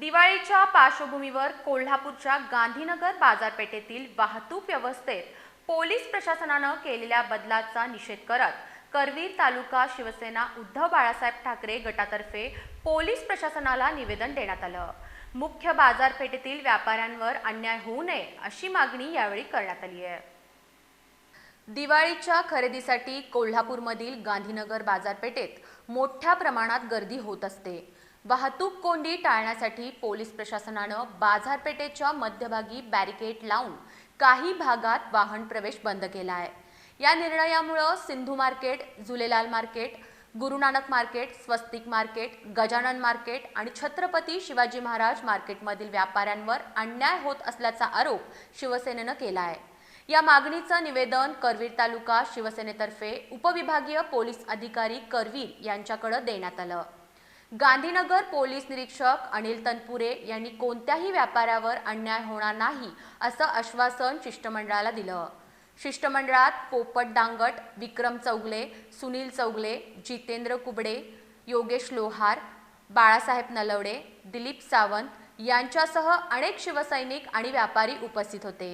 दिवाळीच्या पार्श्वभूमीवर कोल्हापूरच्या गांधीनगर बाजारपेठेतील वाहतूक व्यवस्थेत पोलीस प्रशासनानं केलेल्या बदलाचा निषेध करत करवीर तालुका शिवसेना उद्धव बाळासाहेब ठाकरे गटातर्फे पोलीस प्रशासनाला निवेदन देण्यात आलं. मुख्य बाजारपेठेतील व्यापाऱ्यांवर अन्याय होऊ नये अशी मागणी यावेळी करण्यात आली आहे. दिवाळीच्या खरेदीसाठी कोल्हापूरमधील गांधीनगर बाजारपेठेत मोठ्या प्रमाणात गर्दी होत असते. वाहतूक कोंडी टाळण्यासाठी पोलीस प्रशासनानं बाजारपेठेच्या मध्यभागी बॅरिकेड लावून काही भागात वाहन प्रवेश बंद केला आहे. या निर्णयामुळं Sindhu market Jhulelal market Gurunanak market Swastik market Gajanan market आणि छत्रपती शिवाजी महाराज मार्केटमधील व्यापाऱ्यांवर अन्याय होत असल्याचा आरोप शिवसेनेनं केला आहे. या मागणीचं निवेदन करवीर तालुका शिवसेनेतर्फे उपविभागीय पोलीस अधिकारी करवीर यांच्याकडे देण्यात आलं. गांधीनगर पोलीस निरीक्षक अनिल तनपुरे यांनी कोणत्याही व्यापाऱ्यावर अन्याय होणार नाही असं आश्वासन शिष्टमंडळाला दिलं. शिष्टमंडळात पोपट डांगट विक्रम चौगले सुनील चौगले जितेंद्र कुबडे योगेश लोहार बाळासाहेब नलवडे दिलीप सावंत यांच्यासह अनेक शिवसैनिक आणि व्यापारी उपस्थित होते.